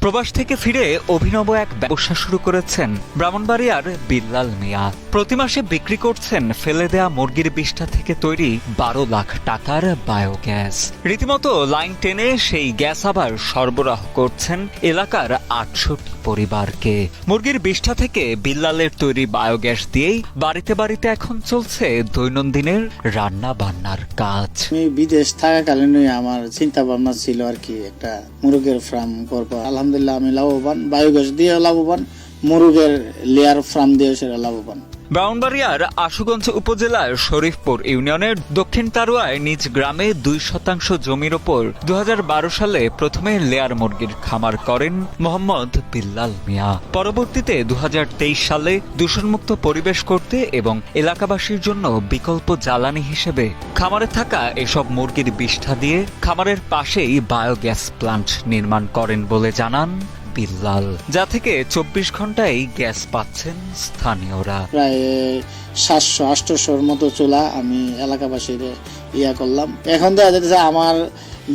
প্রবাস থেকে ফিরে অভিনব এক ব্যবসা শুরু করেছেন ব্রাহ্মণবাড়িয়ার বিল্লাল মিয়া। প্রতি মাসে বিক্রি করছেন ফেলে দেয়া মুরগির বিষ্ঠা থেকে তৈরি বারো লাখ টাকার বায়োগ্যাস। রীতিমতো লাইন টেনে সেই গ্যাস আবার সরবরাহ করছেন এলাকার আটষট্টি পরিবারকে। মুরগির বিষ্ঠা থেকে বিল্লালের তৈরি বায়োগ্যাস দিয়েই বাড়িতে বাড়িতে এখন চলছে দৈনন্দিনের রান্না বান্নার কাজ বিদেশ থাকাকালীন আমার চিন্তা ভাবনা ছিল আর কি, একটা মুরগের ফার্ম করব। আলহামদুলিল্লাহ আমি লাভবান, বায়োগ্যাস দিয়ে লাভবান, মুরগের লেয়ার ফার্ম দিয়ে সেটা লাভবান। ব্রাউনবাড়িয়ার আশুগঞ্জ উপজেলার শরীফপুর ইউনিয়নের দক্ষিণ তারুয়ায় নিজ গ্রামে দুই শতাংশ জমির ওপর দু হাজার বারো সালে প্রথমে লেয়ার মুরগির খামার করেন মোহাম্মদ বিল্লাল মিয়া। পরবর্তীতে দু হাজার তেইশ সালে দূষণমুক্ত পরিবেশ করতে এবং এলাকাবাসীর জন্য বিকল্প জ্বালানি হিসেবে খামারে থাকা এসব মুরগির বিষ্ঠা দিয়ে খামারের পাশেই বায়োগ্যাস প্লান্ট নির্মাণ করেন বলে জানান বিল্লাল, যা থেকে চব্বিশ ঘন্টায় গ্যাস পাচ্ছেন স্থানীয়রা। প্রায় সাতশো, আটশোর মতো চুলা আমি এলাকাবাসীর ইয়া করলাম। এখন দেখা যাচ্ছে আমার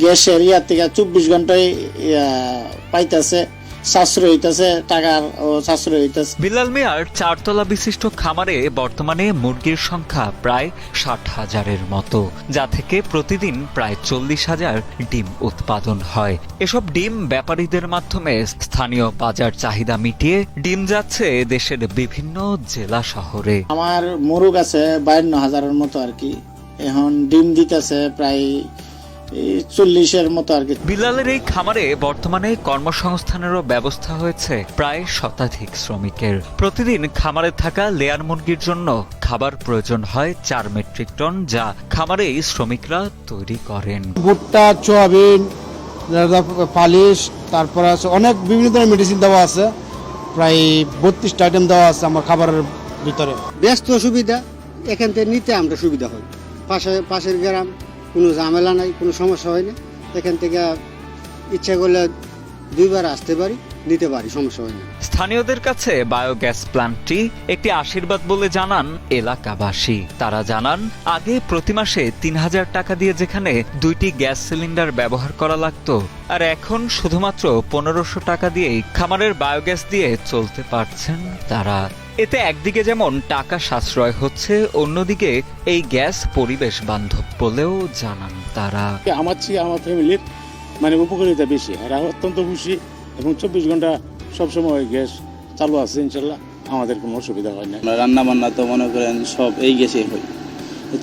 গ্যাসের ইয়ার থেকে চব্বিশ ঘন্টায় পাইতেছে। সাশ্রয় হইতেছে টাকার ও সাশ্রয় হইতেছে। বিল্লাল মিয়ার চারতলা বিশিষ্ট খামারে বর্তমানে মুরগির সংখ্যা প্রায় ষাট হাজারের মতো যা থেকে প্রতিদিন প্রায় চল্লিশ হাজার ডিম উৎপাদন হয়। এসব ডিম ব্যাপারীদের মাধ্যমে স্থানীয় বাজার চাহিদা মিটিয়ে ডিম যাচ্ছে দেশের বিভিন্ন জেলা শহরে। আমার মুরগ আছে বায়ান্ন হাজারের মতো আর কি। এখন ডিম দিতেছে প্রায় চল্লিশের মতো আর কি। বিল্লালের এই খামারে বর্তমানে কর্মসংস্থানেরও ব্যবস্থা হয়েছে প্রায় শতাধিক শ্রমিকের। প্রতিদিন খামারে থাকা লেয়ার মুরগির জন্য খাবার প্রয়োজন হয় চার মেট্রিক টন যা খামারেই শ্রমিকরা তৈরি করেন। ভুট্টা সোয়াবিন পালিশ তারপর আছে অনেক বিভিন্ন ধরনের মেডিসিন দেওয়া আছে। প্রায় বত্রিশটা আইটেম দেওয়া আছে আমার খাবারের ভিতরে। ব্যস্ত সুবিধা এখান থেকে নিতে আমরা সুবিধা হয়। পাশে পাশের গ্রাম কোনো ঝামেলা নাই কোনো সমস্যা হয়নি। এখান থেকে ইচ্ছা করলে দুইবার আসতে পারি নিতে পারি সমস্যা হয় না। স্থানীয়দের কাছে বায়োগ্যাস প্ল্যান্টটি একটি আশীর্বাদ বলে জানান এলাকাবাসী। তারা জানান আগে প্রতি মাসে তিন হাজার টাকা দিয়ে যেখানে দুইটি গ্যাস সিলিন্ডার ব্যবহার করা লাগতো আর এখন শুধুমাত্র পনেরোশো টাকা দিয়েই খামারের বায়োগ্যাস দিয়ে চলতে পারছেন তারা। এতে একদিকে যেমন টাকা সাশ্রয় হচ্ছে অন্যদিকে এই গ্যাস পরিবেশ বান্ধব বলেও জানান তারা। আমার চেয়ে আমার ফ্যামিলির মানে উপকারিতা বেশি। আর অত্যন্ত খুশি এবং চব্বিশ ঘণ্টা সবসময় গ্যাস চালু আছে, ইনশাল্লাহ আমাদের কোনো অসুবিধা হয় না রান্না বান্না তো মনে করেন সব এই গ্যাসে হয়।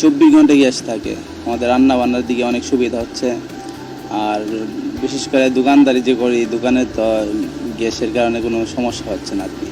চব্বিশ ঘণ্টা গ্যাস থাকে। আমাদের রান্না বান্নার দিকে অনেক সুবিধা হচ্ছে। আর বিশেষ করে দোকানদারি যে করি, দোকানে তো গ্যাসের কারণে কোনো সমস্যা হচ্ছে না আর কি।